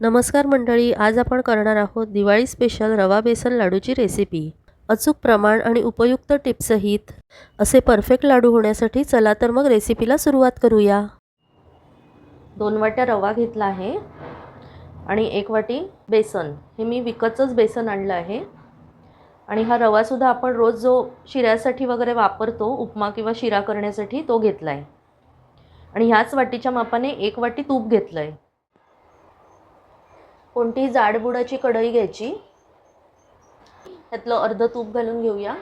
नमस्कार मंडळी आज आपण करणार आहोत दिवाळी स्पेशल रवा बेसन लाडूची रेसिपी अचूक प्रमाण आणि उपयुक्त टिप्ससहित असे परफेक्ट लाडू होण्यासाठी चला तर मग रेसिपीला सुरुवात करूया. दोन वाट्या रवा घेतला आहे आणि एक वाटी बेसन. हे मी विकतचंच बेसन आणलं आहे. आणि हा रवासुद्धा आपण रोज जो शिऱ्यासाठी वगैरे वापरतो उपमा किंवा शिरा करण्यासाठी तो घेतला आहे आणि ह्याच वाटीच्या मापाने एक वाटी तूप घेतलं आहे कोणतीही जाडबुडाची कढई घ्यायची? त्यातलं अर्ध तूप घालून घेऊया.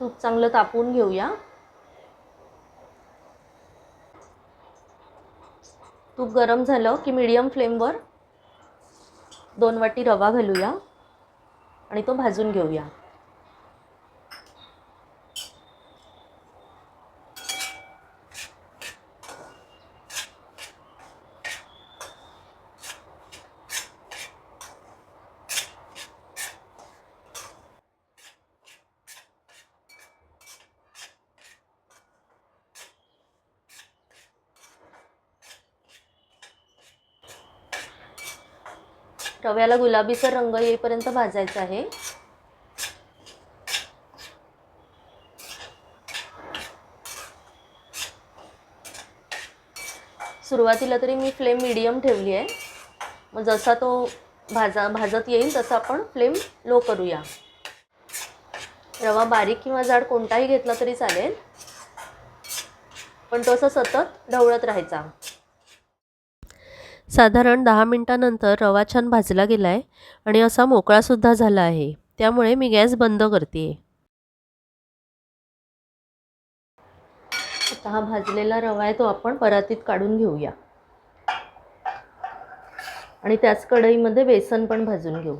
तूप चांगलं तापवून घेऊया. तूप गरम झालं की मीडियम फ्लेमवर दोन वाटी रवा घालूया आणि तो भाजून घेऊया. रव्याला गुलाबीचा रंग येईपर्यंत भाजायचा आहे. सुरुवातीला तरी मी फ्लेम मीडियम ठेवली आहे. मग जसा तो भाजा भाजत येईल तसा आपण फ्लेम लो करूया. रवा बारीक किंवा जाड कोणताही घेतला तरी चालेल. पण तो असं सतत ढवळत राहायचा. साधारण दहा मिनटानंतर रवा छान भाजला गेला आहे आणि असा मोकळासुद्धा झाला आहे. त्यामुळे मी गॅस बंद करते आता हा भाजलेला रवा आहे तो आपण परातीत काढून घेऊया. आणि त्याच कढईमध्ये बेसन पण भाजून घेऊ.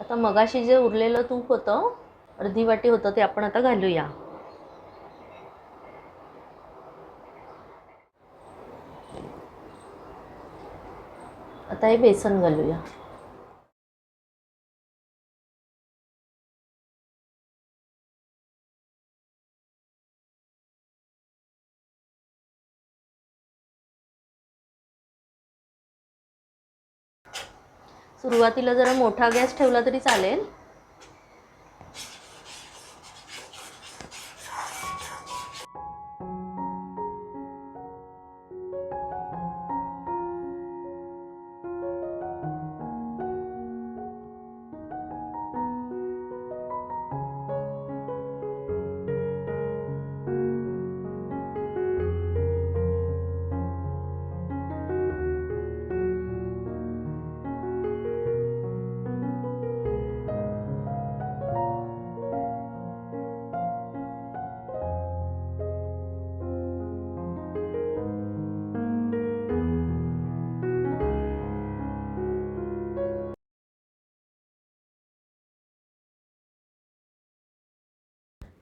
आता मगाशी जे उरलेलं तूप होतं अर्धी वाटी होतं ते आपण आता घालूया. आता हे बेसन घालूया. सुरुवातीला जरा मोठा गॅस ठेवला तरी चालेल.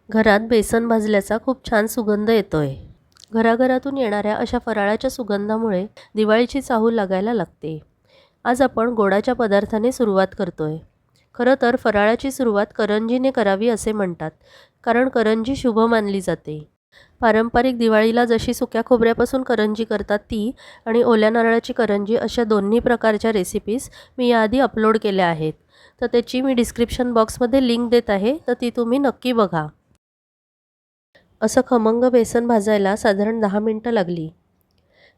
घरात बेसन भाजल्याचा खूप छान सुगंध येतोय. घराघरातून येणाऱ्या अशा फराळाच्या सुगंधामुळे दिवाळीची चाहूल लागायला लागते. आज आपण गोडाच्या पदार्थाने सुरुवात करतोय. खरं तर फराळाची सुरुवात करंजीने करावी असे म्हणतात कारण करंजी शुभ मानली जाते. पारंपरिक दिवाळीला जशी सुक्या खोबऱ्यापासून करंजी करतात ती आणि ओल्या नारळाची करंजी अशा दोन्ही प्रकारच्या रेसिपीज मी याआधी अपलोड केल्या आहेत. तर त्याची मी डिस्क्रिप्शन बॉक्समध्ये लिंक देत आहे तर ती तुम्ही नक्की बघा. असं खमंग बेसन भाजायला साधारण दहा मिनटं लागली.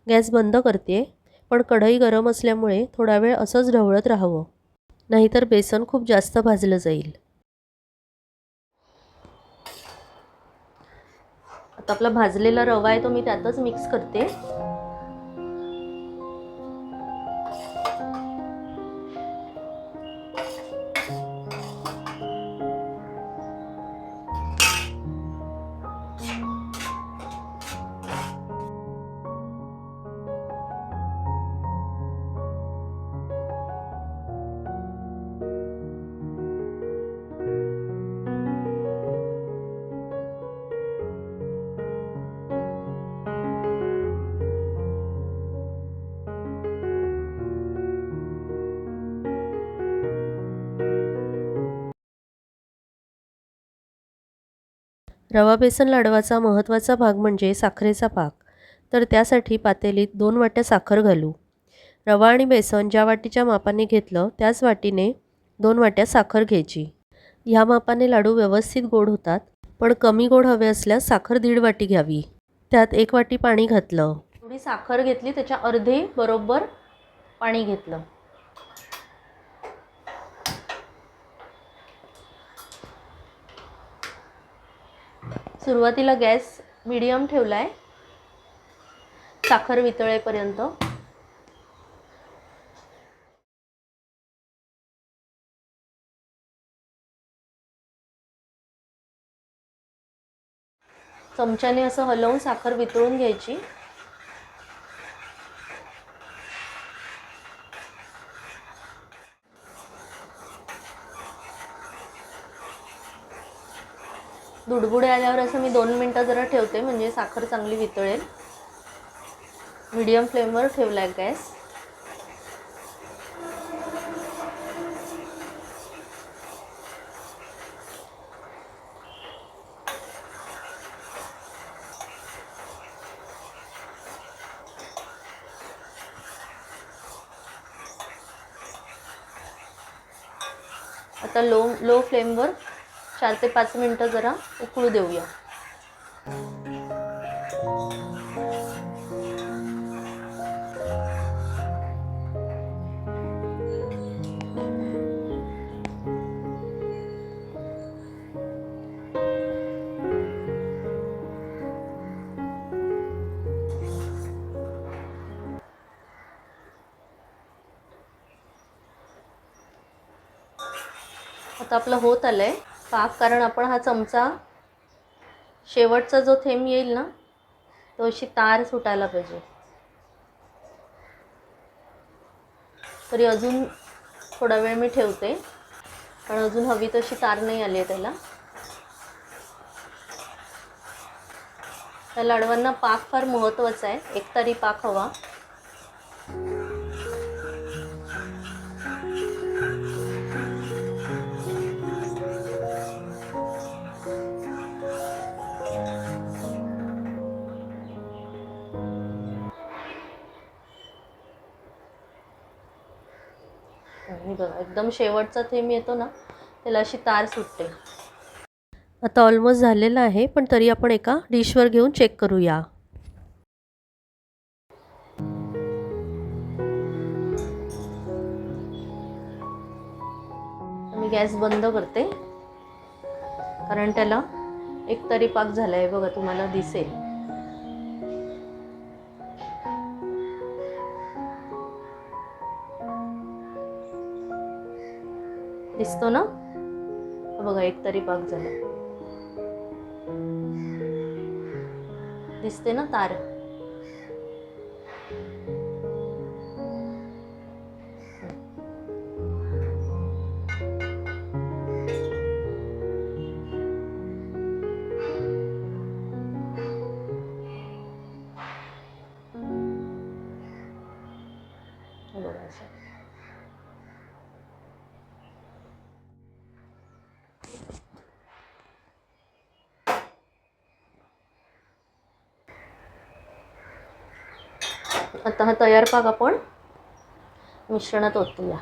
गॅस बंद करते पण कढई गरम असल्यामुळे थोडा वेळ असंच ढवळत राहावं. नाहीतर बेसन खूप जास्त भाजलं जाईल. आता आपला भाजलेला रवा आहे तो मी त्यातच मिक्स करते. रवा बेसन लाडवाचा महत्त्वाचा भाग म्हणजे साखरेचा पाक तर त्यासाठी पातेलीत दोन वाट्या साखर घालू. रवा आणि बेसन ज्या वाटीच्या मापाने घेतलं त्याच वाटीने दोन वाट्या साखर घ्यायची. ह्या मापाने लाडू व्यवस्थित गोड होतात पण कमी गोड हवे असल्यास साखर दीड वाटी घ्यावी. त्यात एक वाटी पाणी घातलं. थोडी साखर घेतली त्याच्या अर्धे बरोबर पाणी घेतलं. सुरुवातीला गॅस मिडियम ठेवला आहे साखर वितळेपर्यंत. चमच्याने असं हलवून साखर वितळून घ्यायची. दुडबुडे आल्यावर असं मी दोन मिनटं जरा ठेवते म्हणजे साखर चांगली वितळेल. मिडियम फ्लेमवर ठेवला आहे गॅस. आता लो लो फ्लेमवर चार ते पाच मिनटं जरा उकळू देऊया. आता आपलं होत आलं आहे पाक कारण आपण हा चमचा शेवटचा जो थेंब येईल ना तो अशी तार सुटायला पाहिजे. तरी अजून थोडा वेळ मी ठेवते पण अजून हवी तशी तार नाही आली आहे त्याला. त्या लाडवांना पाक फार महत्त्वाचा आहे. एकतारी पाक हवा. एकदम शेवटचा थेंब येतो ना त्याला अशी तार सुटते. आता ऑलमोस्ट झालेलं आहे पण तरी आपण एका डिशवर घेऊन चेक करूया. मी गॅस बंद करते. कारण त्याला एक तरी पाक झाला आहे बघा तुम्हाला दिसेल. दिसतो ना? बघा एक तरी पाक झाला. दिसते ना तार? आता हा तयार पाक आपण मिश्रणात ओतूया.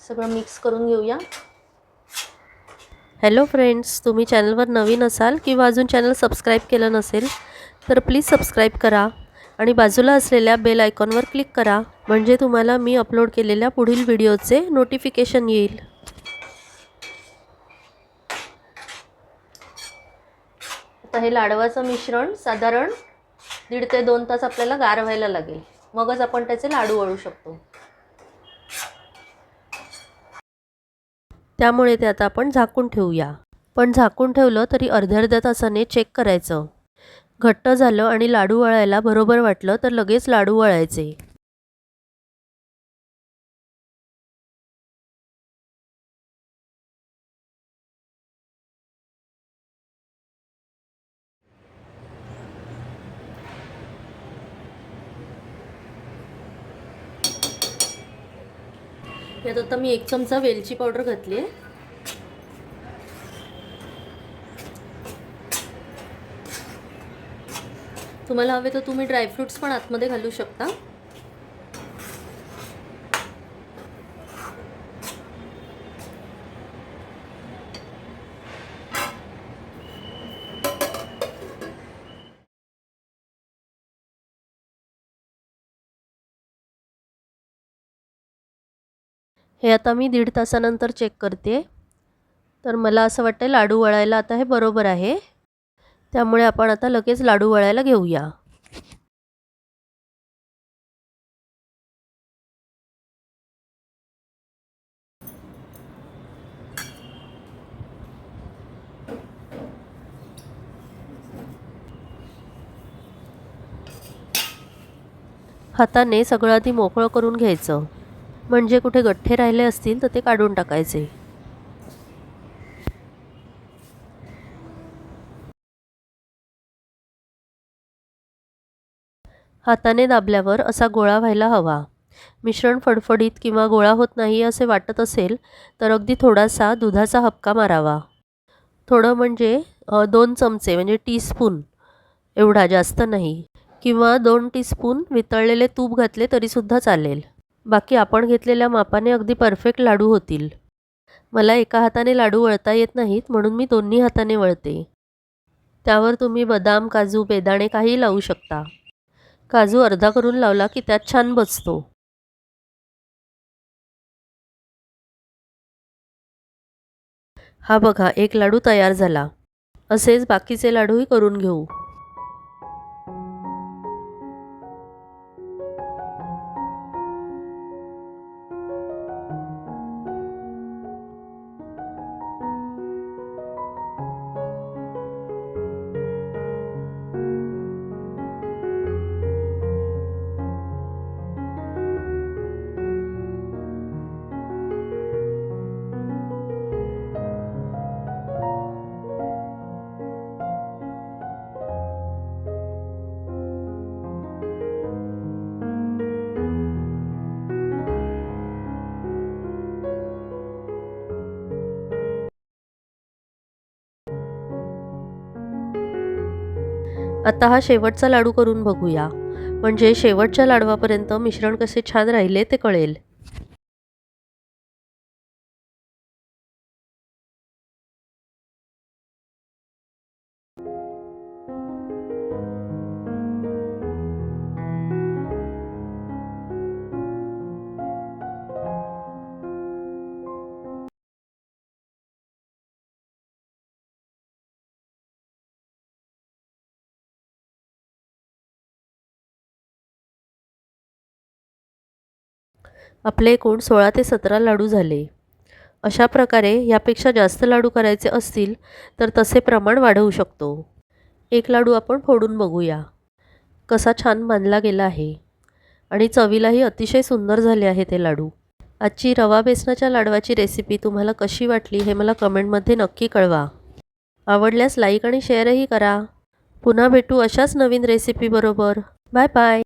सगळं मिक्स करून घेऊया. हॅलो फ्रेंड्स तुम्ही चॅनलवर नवीन असाल किंवा अजून चॅनल सबस्क्राईब केलं नसेल तर प्लीज सबस्क्राईब करा. आणि बाजूला असलेल्या बेल आयकॉनवर क्लिक करा. म्हणजे तुम्हाला मी अपलोड केलेल्या पुढील व्हिडिओचे नोटिफिकेशन येईल. आता हे लाडवाचं मिश्रण साधारण दीड ते दोन तास आपल्याला गार व्हायला लागेल. मगच आपण त्याचे लाडू वळू शकतो. त्यामुळे ते आता आपण झाकून ठेवूया. पण झाकून ठेवलं तरी अर्ध्या अर्ध्या तासाने चेक करायचं. घट्ट झालं आणि लाडू वळायला बरोबर वाटलं तर लगेच लाडू वळायचे. यात आता मी एक चमचा वेलची पावडर घातली आहे. तुम्हाला हवे तर तुम्ही ड्रायफ्रुट्स पण आतमध्ये घालू शकता. हे आता मी दीड तासानंतर चेक करते. तर मला असं वाटतं लाडू वळायला आता हे बरोबर आहे. त्यामुळे आपण आता लगेच लाडू वळायला घेऊया. हाताने सगळं आधी मोकळं करून घ्यायचं. म्हणजे कुठे गठ्ठे राहिले असतील तर ते काढून टाकायचे. हाताने दाबल्यावर असा गोळा व्हायला हवा. मिश्रण फडफडीत किंवा गोळा होत नाही असे वाटत असेल तर अगदी थोडासा दुधाचा हपका मारावा. थोडं म्हणजे दोन चमचे म्हणजे टीस्पून. एवढा जास्त नाही. किंवा दोन टीस्पून वितळलेले तूप घातले तरीसुद्धा चालेल. बाकी आपण घेतलेल्या मापाने अगदी परफेक्ट लाडू होतील. मला एका हाताने लाडू वळता येत नाहीत म्हणून मी दोन्ही हाताने वळते. त्यावर तुम्ही बदाम काजू बेदाणे काही लावू शकता. काजू अर्धा करून लावला की त्यात छान बसतो. हा बघा एक लाडू तयार झाला. असेच बाकीचे लाडूही करून घेऊ. आता हा शेवटचा लाडू करून बघूया. म्हणजे शेवटच्या लाडवापर्यंत मिश्रण कसे छान राहिले ते कळेल. आपले एकूण सोळा ते सतरा लाडू झाले. अशा प्रकारे यापेक्षा जास्त लाडू करायचे असतील तर तसे प्रमाण वाढवू शकतो. एक लाडू आपण फोडून बघूया. कसा छान बांधला गेला आहे. आणि चवीलाही अतिशय सुंदर झाले आहे ते लाडू. आजची रवा बेसनाच्या लाडवाची रेसिपी तुम्हाला कशी वाटली हे मला कमेंटमध्ये नक्की कळवा. आवडल्यास लाईक आणि शेअरही करा. पुन्हा भेटू अशाच नवीन रेसिपीबरोबर बाय बाय.